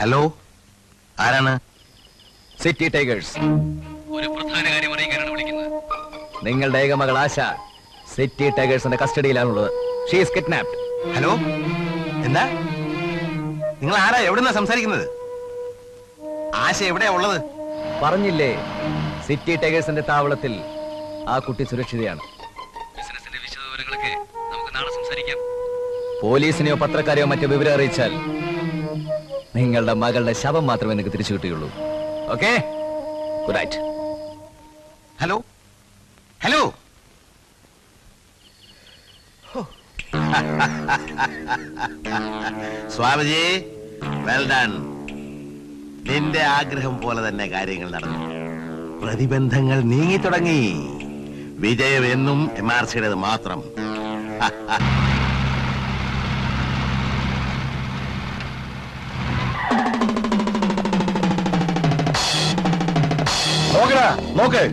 Hello ആരാണ്? City tigers ഒരു പ്രധാന കാര്യം അറിയിക്കാനാണ് വിളിക്കുന്നത്. നിങ്ങളുടെ ഏകമകൾ ആശ സിറ്റി ടൈഗേഴ്സിന്റെ കസ്റ്റഡിയിലാണുള്ളത്. ഷീസ് കിഡ്നാപ്ഡ് ഹലോ എന്താ? നിങ്ങൾ ആരാ? എവിടുന്നാ സംസാരിക്കുന്നത്? ആശ എവിടെയാ ഉള്ളത്? പറഞ്ഞില്ലേ സിറ്റി ടൈഗേഴ്സിന്റെ താവളത്തിൽ ആ കുട്ടി സുരക്ഷിതയാണ്. പോലീസിനെയോ പത്രക്കാരെയോ മറ്റോ വിവരം അറിയിച്ചാൽ നിങ്ങളുടെ മകളുടെ ശവം മാത്രമേ നിങ്ങൾക്ക് തിരിച്ചു കിട്ടുകയുള്ളൂ. Okay good night hello hello Swamiji well done നിന്റെ ആഗ്രഹം പോലെ തന്നെ കാര്യങ്ങൾ നടന്നു. പ്രതിബന്ധങ്ങൾ നീങ്ങി തുടങ്ങി വിജയം എന്നും എം ആർ സിയുടേത് മാത്രം. നോക്ക്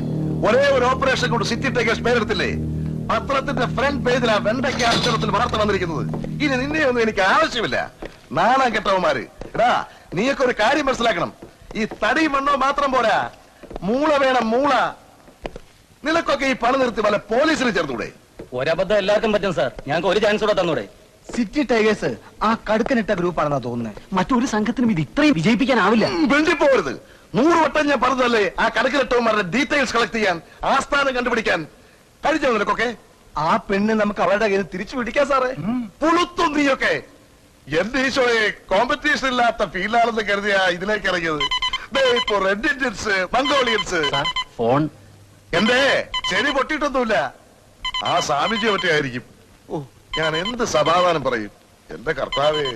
ഒരേ ഒരു ഓപ്പറേഷൻ കൊണ്ട് സിറ്റി ടേക്കേഴ്സ് പേരെടുത്തില്ലേ? പത്രത്തിന്റെ ഫ്രണ്ട് പേജിലാ വെണ്ടയ്ക്ക അക്ഷരത്തിൽ വാർത്ത വന്നിരിക്കുന്നത്. ഇനി നിന്നെ ഒന്നും എനിക്ക് ആവശ്യമില്ല. നാണം കെട്ടവന്മാര്. എടാ നീയൊക്കെ ഒരു കാര്യം മനസ്സിലാക്കണം. ഈ തടി മണ്ണോ മാത്രം പോരാ. മൂള വേണം മൂള. നിനക്കൊക്കെ ഈ പണി നിർത്തി വല്ല പോലീസിന് ചേർന്നൂടെ ഒരബദ്ധം എല്ലാവർക്കും പറ്റും സാർ. ഞങ്ങൾക്ക് ഒരു ചാൻസ് കൂടെ തന്നൂടെ. സിറ്റി ടൈഗേഴ്സ് ആ കടുക്കനിട്ട ഗ്രൂപ്പാണെന്നാ തോന്നുന്നത് മറ്റൊരു സംഘത്തിനും ഇത് ഇത്രയും വിജയിപ്പിക്കാനാവില്ല. വെണ്ടിപ്പോകരുത് നൂറ് വട്ടം ഞാൻ പറഞ്ഞതല്ലേ? ആ കണക്കിലിട്ടവന്മാരുടെ ഡീറ്റെയിൽസ് കളക്ട് ചെയ്യാൻ ആസ്ഥാനം കണ്ടുപിടിക്കാൻ. കഴിഞ്ഞോ നിനക്കൊക്കെ? ആ പെണ്ണ് നമുക്ക് അവരുടെ കയ്യിൽ തിരിച്ചു പിടിക്കാം സാറേ. പുളുത്തും നീയൊക്കെ. എന്റെ ഈശോയെ കോമ്പറ്റീഷൻ ഇല്ലാത്ത ഫീൽഡാണെന്ന് കരുതിയാ ഇതിലേക്ക് ഇറങ്ങിയത്. ഇപ്പൊ റെഡ് ഇന്ത്യൻസ് മംഗോളിയൻസ്. ഫോൺ. എന്തേ? ശരി പൊട്ടിയിട്ടൊന്നുമില്ല. ആ സ്വാമിജിയെ പറ്റിയായിരിക്കും ഓ ഞാൻ എന്ത് സമാധാനം പറയും? എന്റെ കർത്താവേ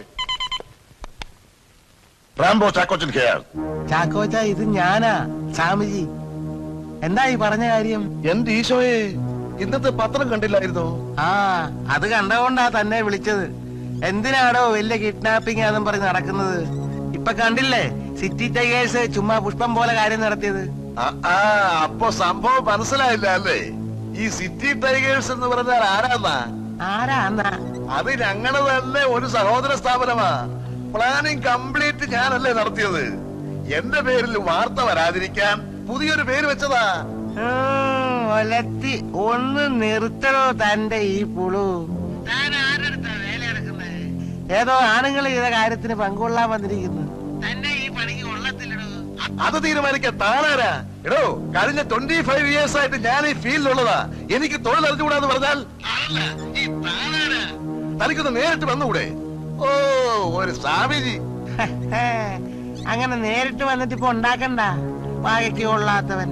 റാംബോ ചാക്കോച്ചൻ കെയർ ചാക്കോച്ച ഇത് ഞാനാ സ്വാമിജി. എന്താ ഈ പറഞ്ഞ കാര്യം? എന്റെ ഈശോയെ? ഇന്നത്തെ പത്രം കണ്ടില്ലായിരുന്നോ? ആ അത് കണ്ടതുകൊണ്ടാ തന്നെ വിളിച്ചത്. എന്തിനാടോ വലിയ കിഡ്നാപ്പിംഗ് ആണെന്ന് പറഞ്ഞ് നടക്കുന്നത്? ഇപ്പൊ കണ്ടില്ലേ സിറ്റി ടൈഗേഴ്സ് ചുമ്മാ പുഷ്പം പോലെ കാര്യം നടത്തിയത്. അപ്പൊ സംഭവം മനസ്സിലായില്ല അല്ലേ? ഈ സിറ്റി ടൈഗേഴ്സ് എന്ന് പറഞ്ഞാൽ ആരാന്നാ? ആരാന്നാ? അത് ഞങ്ങൾ തന്നെ ഒരു സഹോദര സ്ഥാപനമാ. പ്ലാനിങ് കംപ്ലീറ്റ് ഞാനല്ലേ നടത്തിയത്? എന്റെ പേരിൽ വാർത്ത വരാതിരിക്കാൻ പുതിയൊരു പേര് വെച്ചതാ. ഒലത്തി ഒന്ന് നിർത്തണോ തന്റെ ഈ പുളു? ഏതോ ആണുങ്ങൾ ചെയ്ത കാര്യത്തിന് പങ്കുകൊള്ളാൻ വന്നിരിക്കുന്നു. അത് തീരുമാനിക്കാൻ താനാരാ? എടോ കഴിഞ്ഞ ട്വന്റി ഫൈവ് ഇയേഴ്സ് ആയിട്ട് ഞാൻ ഈ ഫീൽഡിലുള്ളതാ. എനിക്ക് തൊഴിൽ അറിഞ്ഞുകൂടാന്ന് പറഞ്ഞാൽ? തനിക്കൊന്ന് നേരിട്ട് വന്നുകൂടെ? ഓ ഒരു സ്വാമിജി. അങ്ങനെ നേരിട്ട് വന്നിട്ട് ഇപ്പൊ ഉണ്ടാക്കണ്ട. വാഴയ്ക്ക് കൊള്ളാത്തവൻ.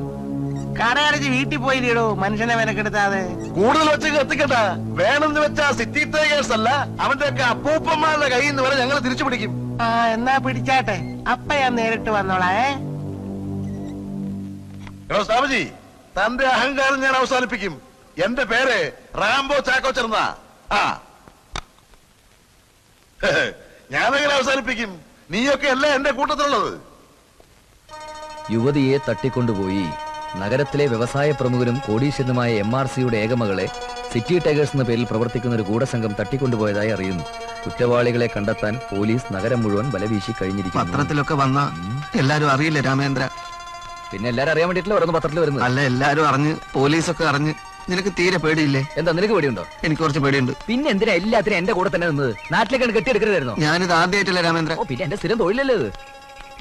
കടയടച്ച് വീട്ടിൽ പോയി തീടോ മനുഷ്യനെ വിലക്കെടുത്താതെ കൂടുതൽ വെച്ച് എത്തിക്കട്ട വേണമെന്ന് വെച്ചാ സിറ്റി ടൈഗേഴ്സ് അല്ല അവന്റെ ഒക്കെ അപ്പൂപ്പന്മാരുടെ കയ്യിൽ നിന്ന് വരെ ഞങ്ങൾ തിരിച്ചു പിടിക്കും. ആ എന്നാ പിടിച്ചാട്ടെ. അപ്പ ഞാൻ നേരിട്ട് വന്നോളാ സ്വാമിജി തന്റെ അഹങ്കാരം ഞാൻ അവസാനിപ്പിക്കും. എന്റെ പേര് റാംബോ ചാക്കോ ചെറുന്ന ആ. ഞാനെങ്ങനെ അവസാനിപ്പിക്കും? നീയൊക്കെ അല്ല എന്റെ കൂട്ടത്തിലുള്ളത്? യുവതിയെ തട്ടിക്കൊണ്ടുപോയി നഗരത്തിലെ വ്യവസായ പ്രമുഖരും കോടീശ്വരനുമായ എം ആർ സിയുടെ ഏകമകളെ സിറ്റി ടൈഗേഴ്സ് എന്ന പേരിൽ പ്രവർത്തിക്കുന്ന ഒരു ഗൂഢസംഘം തട്ടിക്കൊണ്ടുപോയതായി അറിയുന്നു. കുറ്റവാളികളെ കണ്ടെത്താൻ പോലീസ് നഗരം മുഴുവൻ ബലവീശി കഴിഞ്ഞിരിക്കുന്നു. പത്രത്തിലൊക്കെ വന്ന എല്ലാരും അറിയില്ല രാമേന്ദ്ര? പിന്നെ എല്ലാരും അറിയാൻ വേണ്ടിയിട്ടില്ല ഓരോന്ന് പത്രത്തിൽ വരുന്നത്? അല്ല എല്ലാരും അറിഞ്ഞ് പോലീസൊക്കെ അറിഞ്ഞ് നിനക്ക് തീരെ പേടിയില്ലേ? എന്താ നിനക്ക് പേടിയുണ്ടോ? എനിക്ക് കുറച്ച് പേടിയുണ്ട്. പിന്നെ എന്തിനാ എല്ലാത്തിനും എന്റെ കൂടെ തന്നെ നിന്നത്? നാട്ടിലേക്കാണ് കെട്ടിയെടുക്കരുതായിരുന്നോ. ഞാനിത് ആദ്യമായിട്ടല്ലേ രാമേന്ദ്ര. ഓ പിന്നെ എന്റെ സ്ഥിരം തൊഴിലല്ലേ ഇത്?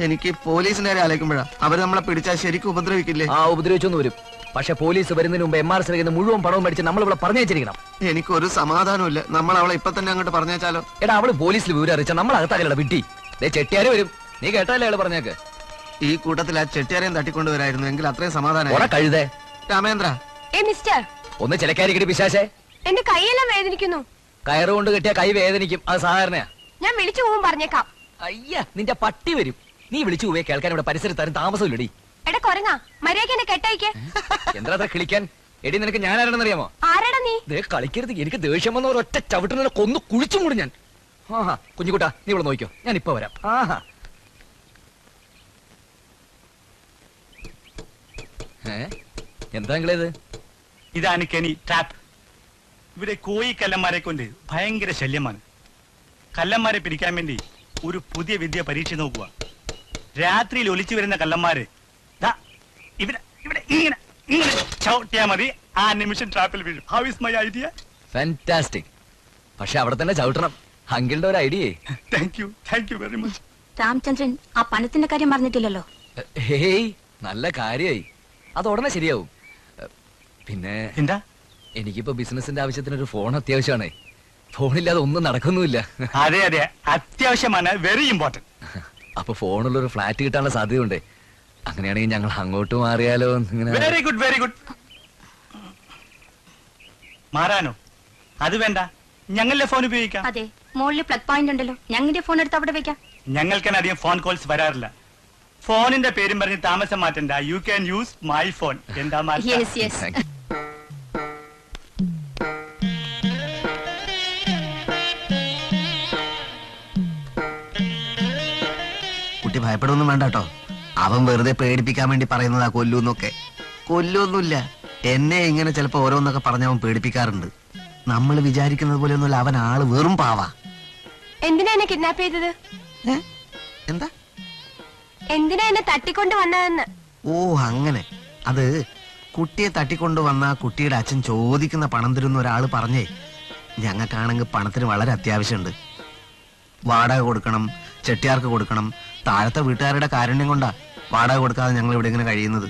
എനിക്ക് പോലീസിന്റെ കാര്യം ആലോചിക്കുമ്പോഴാ. അവർ നമ്മളെ പിടിച്ചാൽ ശരിക്കും ഉപദ്രവിക്കില്ലേ? ആ ഉപദ്രവിച്ചൊന്നും വരും. പക്ഷെ പോലീസ് വരുന്നതിന് മുമ്പ് എം ആർ സിയിൽ മുഴുവൻ പണവും മേടിച്ച് നമ്മൾ ഇവിടെ പറഞ്ഞു വെച്ചിരിക്കണം. എനിക്ക് ഒരു സമാധാനമില്ല നമ്മൾ അവളെ ഇപ്പൊ തന്നെ അങ്ങോട്ട് പറഞ്ഞേച്ചാലോ എടാ അവൾ പോലീസിൽ വിവരം അറിയിച്ച നമ്മൾ അകത്താകല വിട്ടി. ദേ ചെട്ടിയാര് വരും. നീ കേട്ടല്ലേ അയാൾ പറഞ്ഞേക്ക്. ഈ കൂട്ടത്തിൽ ആ ചെട്ടിയാരെയും തട്ടിക്കൊണ്ടുവരായിരുന്നു. എങ്കിൽ അത്രയും സമാധാനം കഴുതേ. രാമേന്ദ്ര. ഏ മിസ്റ്റർ ഒന്ന് ചിലക്കാരിക്കടി പിശാശേ. എന്റെ കൈയെല്ലാം വേദനിക്കുന്നു. കയറ് കൊണ്ട് കെട്ടിയ കൈ വേദനിക്കും. അത് സാധാരണയാ. ഞാൻ വിളിച്ചു പോകും പറഞ്ഞേക്കാം. അയ്യ നിന്റെ പട്ടി വരും. നീ വിളിച്ചു പോവേ കേൾക്കാൻ ഇവിടെ പരിസരത്ത് ആരും താമസമില്ലടി. എടാ കൊരങ്ങ മര്യാദ എന്നെ കെട്ടയക്കേ. എന്താ അത്ര കിളിക്കാൻ? എടി നിനക്ക് ഞാൻ ആരാണെന്ന് അറിയാമോ ആരാടാ നീ? ദേ കളിക്കരുത് എനിക്ക് ദേഷ്യം വന്ന. ഒറ്റ ചവിട്ടിനെ കൊന്ന് കുഴിച്ചും കൂടി ഞാൻ. ആഹാ കുഞ്ഞുകുട്ടാ നീ ഇവിടെ നോക്കിയോ ഞാൻ ഇപ്പൊ വരാം. ആഹാ. ഏ? എന്താ ഇത്? ഇതാണ് കെനി ട്രാപ്പ് ഇവിടെ കോയി കല്ലന്മാരെ കൊണ്ട് ഭയങ്കര ശല്യമാണ്. കല്ലന്മാരെ പിടിക്കാൻ വേണ്ടി ഒരു പുതിയ വിദ്യ പരീക്ഷ നോക്കുക. രാത്രിയിൽ ഒലിച്ചു വരുന്ന കല്ലന്മാര് ഇവിടെ ഇവിടെ ഇങ്ങനെ ഇങ്ങനെ ചവിട്ടിയാ മതി. ആ നിമിഷം ട്രാപ്പിൽ വീഴും. How is my idea fantastic പക്ഷെ അവിടെ തന്നെ ചവിട്ടണം. അങ്കിളുടെ ഒരു ഐഡിയേ thank you thank you very much Ramachandran ആ പണത്തിന്റെ കാര്യം പറഞ്ഞിട്ടില്ലല്ലോ. ഹേയ് നല്ല കാര്യായി. അത് ഉടനെ ശരിയാവും. പിന്നെ എന്താ? എനിക്കിപ്പോ ബിസിനസിന്റെ ആവശ്യത്തിന് ഒരു ഫോൺ അത്യാവശ്യമാണ്. ഫോണില്ലാതെ ഒന്നും നടക്കുന്നുമില്ല. അതെ അതെ. അത്യാവശ്യമാണ്. വെരി ഇമ്പോർട്ടന്റ് അപ്പൊ ഫോണുള്ള ഒരു ഫ്ലാറ്റ് കിട്ടാനുള്ള സാധ്യതയുണ്ട്. അങ്ങനെയാണെങ്കിൽ ഞങ്ങൾ അങ്ങോട്ട് മാറിയാലോ വെരി ഗുഡ് വെരി ഗുഡ് മാറാനോ? അത് വേണ്ട. ഞങ്ങളുടെ ഫോൺ ഉപയോഗിക്കാം? അതെ മുകളിൽ പ്ലഗ് പോയിന്റ് ഉണ്ടല്ലോ. ഞങ്ങളുടെ ഫോൺ എടുത്ത് അവിടെ വെക്കാം. ഞങ്ങൾക്കാണ് അധികം ഫോൺ കോൾസ് വരാറില്ല. ഫോണിന്റെ പേരും പറഞ്ഞ് താമസം മാറ്റണ്ട. You can use my phone എന്താ ഭയപ്പെടുമൊന്നും വേണ്ട കേട്ടോ അവൻ വെറുതെ പേടിപ്പിക്കാൻ വേണ്ടി പറയുന്നതാ കൊല്ലൂന്നൊക്കെ കൊല്ലൊന്നുമില്ല. എന്നെ ഇങ്ങനെ ചിലപ്പോ ഓരോന്നൊക്കെ പറഞ്ഞ് അവൻ പേടിപ്പിക്കാറുണ്ട്. നമ്മൾ വിചാരിക്കുന്നത് പോലെ ഒന്നുമില്ല അവൻ ആൾ വെറും പാവാ. എന്തിനാ എന്നെ കിഡ്നാപ്പ് ചെയ്തത്? ഏ? എന്താ? എന്തിനാ എന്നെ തട്ടിക്കൊണ്ട് വന്നതെന്ന്? ഓ അങ്ങനെ. അത് കുട്ടിയെ തട്ടിക്കൊണ്ടു വന്ന കുട്ടിയുടെ അച്ഛൻ ചോദിക്കുന്ന പണം തരുന്ന ഒരാൾ പറഞ്ഞേ. ഞങ്ങൾക്കാണെങ്കിൽ പണത്തിന് വളരെ അത്യാവശ്യമുണ്ട്. വാടക കൊടുക്കണം ചെട്ടിയാർക്ക് കൊടുക്കണം താഴത്തെ വീട്ടുകാരുടെ കാരുണ്യം കൊണ്ടാ വാടക കൊടുക്കാതെ ഞങ്ങൾ ഇവിടെ ഇങ്ങനെ കഴിയുന്നത്.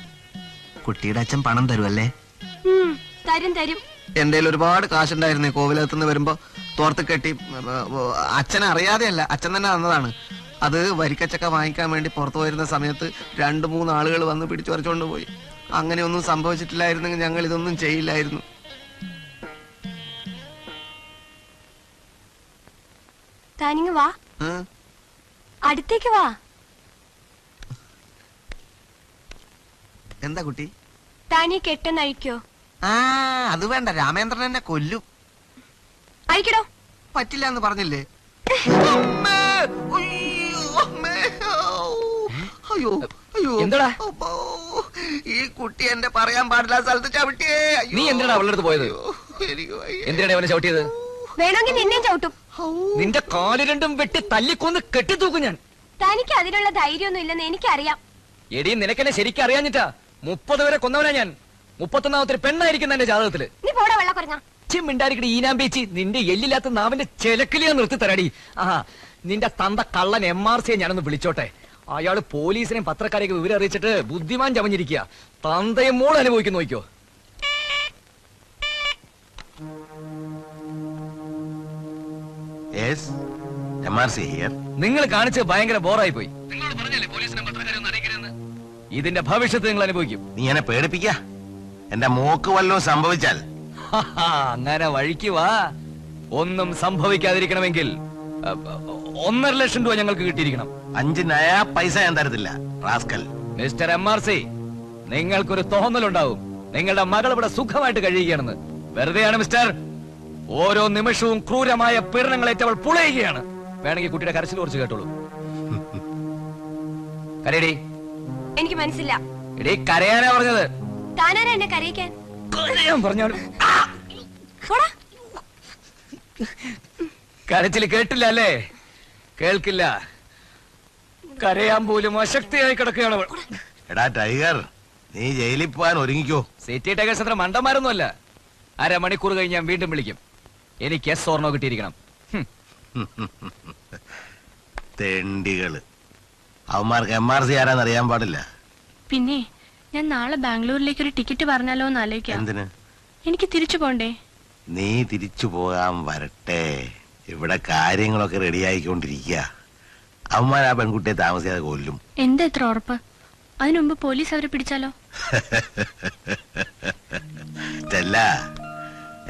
കുട്ടിയുടെ അച്ഛൻ പണം തരുമല്ലേ തരും തരും. എന്റെ ഒരുപാട് കാശുണ്ടായിരുന്നേ. കോവിലകത്ത് നിന്ന് വരുമ്പോ തോർത്ത് കെട്ടി അച്ഛൻ അറിയാതെയല്ല അച്ഛൻ തന്നെ തന്നതാണ്. അത് വരിക്കച്ചക്ക വാങ്ങിക്കാൻ വേണ്ടി പുറത്തു പോയിരുന്ന സമയത്ത് രണ്ട് മൂന്ന് ആളുകൾ വന്ന് പിടിച്ചു പറിച്ചുകൊണ്ട് പോയി. അങ്ങനെയൊന്നും സംഭവിച്ചിട്ടില്ലായിരുന്നെങ്കിൽ ഞങ്ങൾ ഇതൊന്നും ചെയ്യില്ലായിരുന്നു. താനിങ് വാ. അടുത്തേക്ക് വാ. എന്താ കുട്ടി താനീ കെട്ടെന്ന് അയക്കോ ആ അത് വേണ്ട രാമേന്ദ്രൻ എന്നെ കൊല്ലും അഴിക്കടോ പറ്റില്ല എന്ന് പറഞ്ഞില്ലേ അമ്മേ! ഉയ്യോ, അമ്മേ! അയ്യോ അയ്യോ എന്താടാ? അപ്പോ, ഈ കുട്ടി എന്റെ പറയാൻ പാടില്ല സ്ഥലത്ത് ചവിട്ടിയേ അയ്യോ. നീ എന്തിനാടാ അവളുടെ അടുത്ത് പോയത്? അയ്യോ, എനിക്ക് വയ്യ. എന്തിനാണ് അവനെ ചവിട്ടിയത് വേണമെങ്കിൽ നിന്നെയും ചവിട്ടും ഔ. നിന്റെ കാൽ രണ്ടും വെട്ടി തല്ലിക്കൊന്ന് കെട്ടിത്തൂക്കും ഞാൻ തനിക്ക് അതിനുള്ള ധൈര്യമൊന്നും ഇല്ലെന്ന് എനിക്കറിയാം എടി നിനക്കെന്നെ ശരിക്കും അറിയാഞ്ഞിട്ടാ മുപ്പത് വരെ കൊന്നവനാ ഞാൻ. മുപ്പത്തൊന്നാമത്തെ ഒരു പെണ്ണായിരിക്കുന്ന എന്റെ ജാതകത്തിൽ. നീ പോടാ വെള്ള കുറഞ്ഞ മിണ്ടായിരിക്കടി ഈനാമ്പേച്ചി നിന്റെ എല്ലില്ലാത്ത നാവിന്റെ ചെലക്കിലിയാ നിർത്തി തരാടി. ആ നിന്റെ തന്ത കള്ളൻ എം ആർ സിയെ ഞാനൊന്ന് വിളിച്ചോട്ടെ. അയാൾ പോലീസിനെയും പത്രക്കാരെയൊക്കെ വിവരം അറിയിച്ചിട്ട് ബുദ്ധിമാൻ ചമഞ്ഞിരിക്കുക തന്തയും മോൾ അനുഭവിക്കുന്നു നോക്കിയോ നിങ്ങൾ കാണിച്ച് ഭയങ്കര ബോറായി പോയി ഇതിന്റെ ഭവിഷ്യത്ത് നിങ്ങൾ അനുഭവിക്കും. നീ എന്നെ പേടിപ്പിക്ക. എന്റെ മോക്ക് വല്ലതും സംഭവിച്ചാൽ. അങ്ങനെ വഴിക്ക് വാ. ഒന്നും സംഭവിക്കാതിരിക്കണമെങ്കിൽ ഒന്നര ലക്ഷം രൂപ ഞങ്ങൾക്ക് കിട്ടിയിരിക്കണം. അഞ്ച് നയ പൈസ ഞാൻ തരത്തില്ല rascal. Mister M R C നിങ്ങൾക്കൊരു തോന്നലുണ്ടാവും. നിങ്ങളുടെ മകൾ ഇവിടെ സുഖമായിട്ട് കഴിയുകയാണെന്ന്. വെറുതെയാണ് മിസ്റ്റർ. ഓരോ നിമിഷവും ക്രൂരമായ പീഡനങ്ങളേറ്റവൾ പുളയുകയാണ്. വേണമെങ്കിൽ കുട്ടിയുടെ കരച്ചിൽ കുറച്ച് കേട്ടോളൂ. കരയടി. എനിക്ക് മനസ്സില്ല. എടീ കരയാനാ പറഞ്ഞത്. താനാരാ എന്നെ കരയിക്കാൻ? കരയാൻ പോടാ. കരച്ചിൽ കേട്ടില്ല അല്ലേ? കേൾക്കില്ല. കരയാൻ പോലും അശക്തിയായി കിടക്കുകയാണ് അവൾ. എടാ ടൈഗർ നീ ജയിലിൽ പോകാൻ ഒരുങ്ങിക്കോ. സിറ്റി ടൈഗേഴ്സ് അത്ര മണ്ടന്മാരൊന്നുമല്ല. അരമണിക്കൂർ കഴിഞ്ഞ് ഞാൻ വീണ്ടും വിളിക്കും. എനിക്ക് എസ് ഓർണോ കിട്ടിയിരിക്കണം. തെണ്ടികൾ. അവന്മാർക്ക് എം ആർ സി ആരാന്ന് അറിയാൻ പാടില്ല. പിന്നെ ഞാൻ നാളെ ബാംഗ്ലൂരിലേക്ക് ഒരു ടിക്കറ്റ് പറഞ്ഞാലോ എന്ന് ആലോചിക്കാം. എന്തിന്? എനിക്ക് തിരിച്ചു പോണ്ടേ? നീ തിരിച്ചു പോകാൻ വരട്ടെ. ഇവിടെ കാര്യങ്ങളൊക്കെ റെഡിയായിക്കൊണ്ടിരിക്കുക അവന്മാർ ആ പെൺകുട്ടിയെ താമസിയാതെ കൊല്ലും. എന്താ ഇത്ര ഉറപ്പ്? അതിനു മുമ്പ് പോലീസ് അവരെ പിടിച്ചാലോ?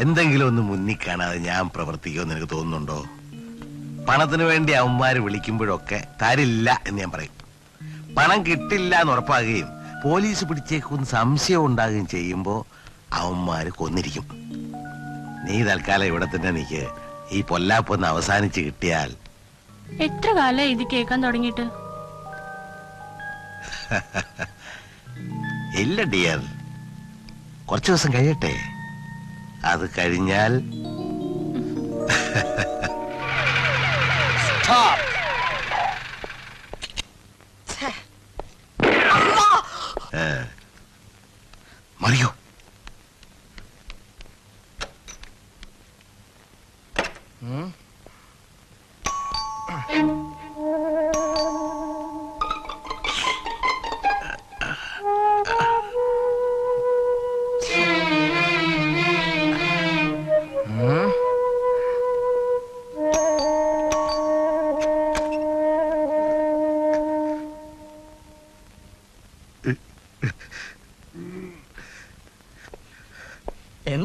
എന്തെങ്കിലും ഒന്ന് മുന്നിൽ കാണാതെ ഞാൻ പ്രവർത്തിക്കുമെന്ന് എനിക്ക് തോന്നുന്നുണ്ടോ? പണത്തിന് വേണ്ടി അവന്മാര് വിളിക്കുമ്പോഴൊക്കെ തരില്ല എന്ന് ഞാൻ പറയും. പണം കിട്ടില്ല എന്ന് ഉറപ്പാകുകയും പോലീസ് പിടിച്ചേക്കും സംശയം ഉണ്ടാകുകയും ചെയ്യുമ്പോ അവന്മാര് കൊന്നിരിക്കും. നീ തൽക്കാലം ഇവിടെ തന്നെ നിക്ക്. ഈ പൊല്ലാപ്പൊന്ന് അവസാനിച്ച് കിട്ടിയാൽ എത്ര കാലം ഇത് കേൾക്കാൻ തുടങ്ങിയിട്ട്? ഇല്ല ഡിയർ. കുറച്ചു ദിവസം കഴിയട്ടെ. അത് കഴിഞ്ഞാൽ top. മറിയോ.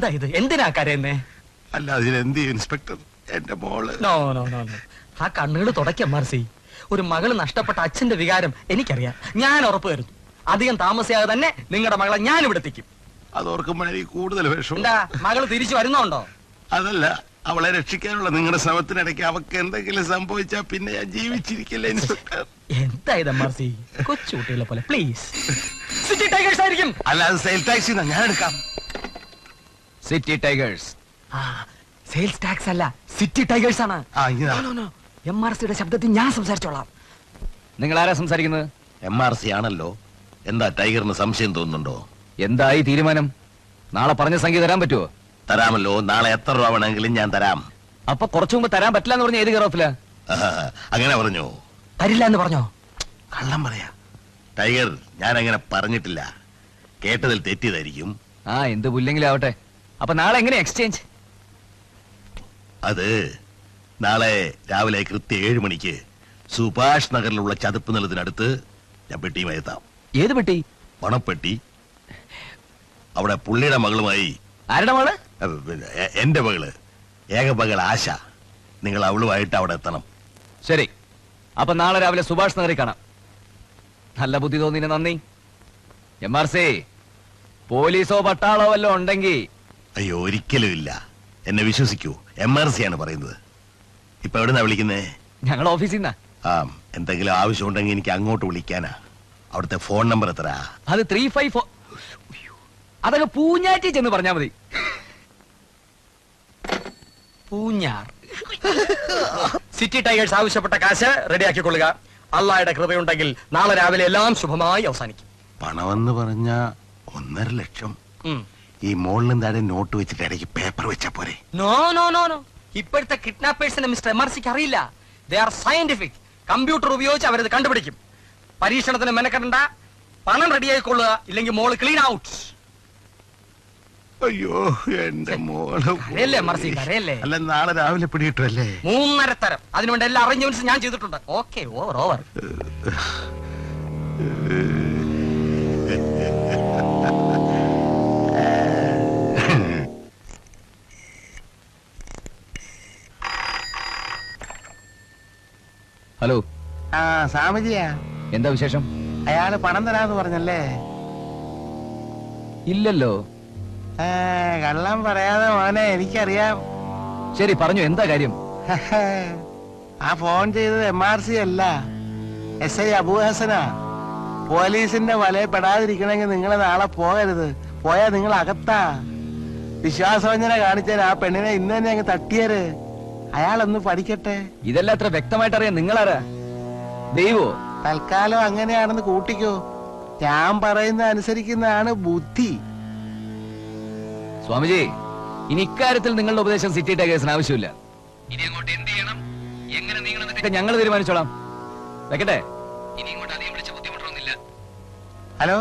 എന്താ ഇത്? എന്തിനാ കരയുന്നേ? അല്ല അതിനെന്ത് ചെയ്യും, ഇൻസ്പെക്ടർ? എന്റെ മോൾ. നോ നോ നോ ആ കണ്ണുകൾ തുടക്കം മാർസി. ഒരു മകൾ നഷ്ടപ്പെട്ട അച്ഛന്റെ വികാരം എനിക്കറിയാം. ഞാൻ ഉറപ്പ് വരുന്നു അധികം താമസിയാതെ തന്നെ നിങ്ങളുടെ മകളെ ഞാൻ ഇവിടെ എത്തിക്കും. അത് ഓർക്കുമ്പോഴേക്ക് കൂടുതൽ വിഷമം. എന്താ മകൾ തിരിച്ചു വരുന്നുണ്ടോ? അതല്ല അവളെ രക്ഷിക്കാനുള്ള നിങ്ങളുടെ ശ്രമത്തിനിടയ്ക്ക് അവക്ക് എന്തെങ്കിലും സംഭവിച്ചാ പിന്നെ ഞാൻ ജീവിച്ചിരിക്കില്ല ഇൻസ്പെക്ടർ. എന്താ ഇത് മാർസി? കൊച്ചുകുട്ടികളെ പോലെ. പ്ലീസ്. സിറ്റി ടൈഗേഴ്സ് ആയിരിക്കും. അല്ല അത് സെയിൽ ടാക്സി ഞാൻ എടുക്കാം. സിറ്റി ടൈഗേഴ്സ് ആ സെയിൽസ് ടാക്സ് അല്ല സിറ്റി ടൈഗേഴ്സ് ആണ്. എം ആർ സിയുടെ ശബ്ദത്തിൽ ഞാൻ സംസാരിച്ചോളാം. നിങ്ങൾ ആരാ സംസാരിക്കുന്നത്? എം ആർ സി ആണല്ലോ. എന്താ ടൈഗറിന് സംശയം തോന്നുന്നുണ്ടോ? എന്തായി തീരുമാനം? നാളെ പറഞ്ഞ സംഖ്യ തരാൻ പറ്റുമോ തരാമല്ലോ. നാളെ എത്ര രൂപ വേണമെങ്കിലും ഞാൻ തരാം. അപ്പൊ കുറച്ചു മുമ്പ് തരാൻ പറ്റില്ല എന്ന് പറഞ്ഞ ഏത് ആഹാ, അങ്ങനെ പറഞ്ഞു? തരില്ല എന്ന് പറഞ്ഞോ? കള്ളം പറയാ. ടൈഗർ ഞാൻ അങ്ങനെ പറഞ്ഞിട്ടില്ല. കേട്ടതിൽ തെറ്റിയതായിരിക്കും. ആ എന്ത് പുല്ലെങ്കിലും ആവട്ടെ. അപ്പൊ നാളെ എങ്ങനെ എക്സ്ചേഞ്ച് അത് നാളെ രാവിലെ കൃത്യ ഏഴ് മണിക്ക് സുഭാഷ് നഗറിലുള്ള ചതുപ്പ് നിലത്തിനടുത്ത് ഞാൻ പെട്ടിയുമായി എത്താം. ഏത് പെട്ടി? പണപ്പെട്ടി അവിടെ പുള്ളിയുടെ മകളുമായി ആരുടെ മകൾ? എന്റെ മകൾ. ഏക മകൾ ആശ. നിങ്ങൾ അവളുമായിട്ട് അവിടെ എത്തണം. ശരി. അപ്പൊ നാളെ രാവിലെ സുഭാഷ് നഗറിൽ കാണാം. നല്ല ബുദ്ധി തോന്നിന് നന്ദി? എം ആർ സി പോലീസോ പട്ടാളോ വല്ലോ ഉണ്ടെങ്കിൽ അയ്യോ ഒരിക്കലും ഇല്ല. എന്നെ വിശ്വസിക്കൂ. എം ആർ സി ആണ് പറയുന്നത്. ഇപ്പൊ എവിടെന്നാ വിളിക്കുന്നേ? ഞങ്ങൾ ഓഫീസിൽ നിന്നാ. ആ എന്തെങ്കിലും ആവശ്യം ഉണ്ടെങ്കിൽ എനിക്ക് അങ്ങോട്ട് വിളിക്കാനാ. അവിടുത്തെ ഫോൺ നമ്പർ എത്ര അത് ത്രീ ഫൈവ് ഫോർ അതൊക്കെ പൂഞ്ഞാറ്റി ചെന്ന് പറഞ്ഞാ മതി. പൂഞ്ഞാർ സിറ്റി ടൈഗേഴ്സ് ആവശ്യപ്പെട്ട കാശ് റെഡിയാക്കിക്കൊള്ളുക. അള്ളായുടെ കൃപയുണ്ടെങ്കിൽ നാളെ രാവിലെ എല്ലാം ശുഭമായി അവസാനിക്കും. പണമെന്ന് പറഞ്ഞ ഒന്നര ലക്ഷം. ഉം. ഈ മോളിലും താഴെ നോട്ട് വെച്ചിട്ട് ഇടയ്ക്ക് പേപ്പർ വെച്ചാ പോരെ? നോ നോ നോ നോ ഇപ്പോഴത്തെ കിഡ്നാപ്പേഴ്സിനെ മിസ്റ്റർ എം ആർ സിക്ക് അറിയില്ല. ദേ ആർ സയന്റിഫിക് കമ്പ്യൂട്ടർ ഉപയോഗിച്ച് അവരത് കണ്ടുപിടിക്കും. പരീക്ഷണത്തിന് മെനക്കെടണ്ട. പണം റെഡിയായിക്കൊള്ളുക ഇല്ലെങ്കിൽ മോൾ ക്ലീൻ ഔട്ട് അയ്യോ എന്റെ മോൾ കരയല്ലേ, മർസി, കരയല്ലേ? അല്ല നാളെ രാവിലെ പിടികിട്ടുമല്ലേ മൂന്നര തരം. അതിനുവേണ്ട എല്ലാ അറേഞ്ച്മെന്റ്സും ഞാൻ ചെയ്തിട്ടുണ്ട്. Okay over over hello. ആ സ്വാമിജിയാ. എന്താ വിശേഷം? അയാൾ പണം തരാന്ന് പറഞ്ഞല്ലേ? ഇല്ലല്ലോ. കള്ളം പറയാതെ മോനെ എനിക്കറിയാം. ശരി പറഞ്ഞു എന്താ കാര്യം? ആ ഫോൺ ചെയ്തത് എം ആർ സി അല്ല. എസ് ഐ അബുഹസനാ. പോലീസിന്റെ വലയിൽ പെടാതിരിക്കണമെങ്കിൽ നിങ്ങൾ നാളെ പോകരുത്. പോയാ നിങ്ങൾ അകത്താ വിശ്വാസവഞ്ചന കാണിച്ചാൽ ആ പെണ്ണിനെ ഇന്ന് തന്നെ അങ്ങ് തട്ടിയര്. അയാളൊന്ന് പഠിക്കട്ടെ. ഇതെല്ലാം അത്ര വ്യക്തമായിട്ട് അറിയാം നിങ്ങളാരാ? ദൈവോ. തൽക്കാലം അങ്ങനെയാണെന്ന് കൂട്ടിക്കോ. ഞാൻ പറയുന്ന അനുസരിക്കുന്നതാണ് ബുദ്ധി. സ്വാമിജി ഇനി ഇക്കാര്യത്തിൽ നിങ്ങളുടെ ഉപദേശം സിറ്റി കേസിന് ആവശ്യമില്ല. ഇനി അങ്ങോട്ട് എന്ത് ചെയ്യണം? എങ്ങനെ നീങ്ങണമെന്നൊക്കെ ഞങ്ങൾ തീരുമാനിച്ചോളാം. വെക്കട്ടെ? ഇനി ഇങ്ങോട്ട് അധികം വിളിച്ച ബുദ്ധിമുട്ടൊന്നുമില്ല. ഹലോ?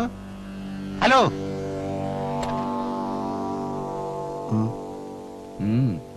ഹലോ? ഉം. ഉം.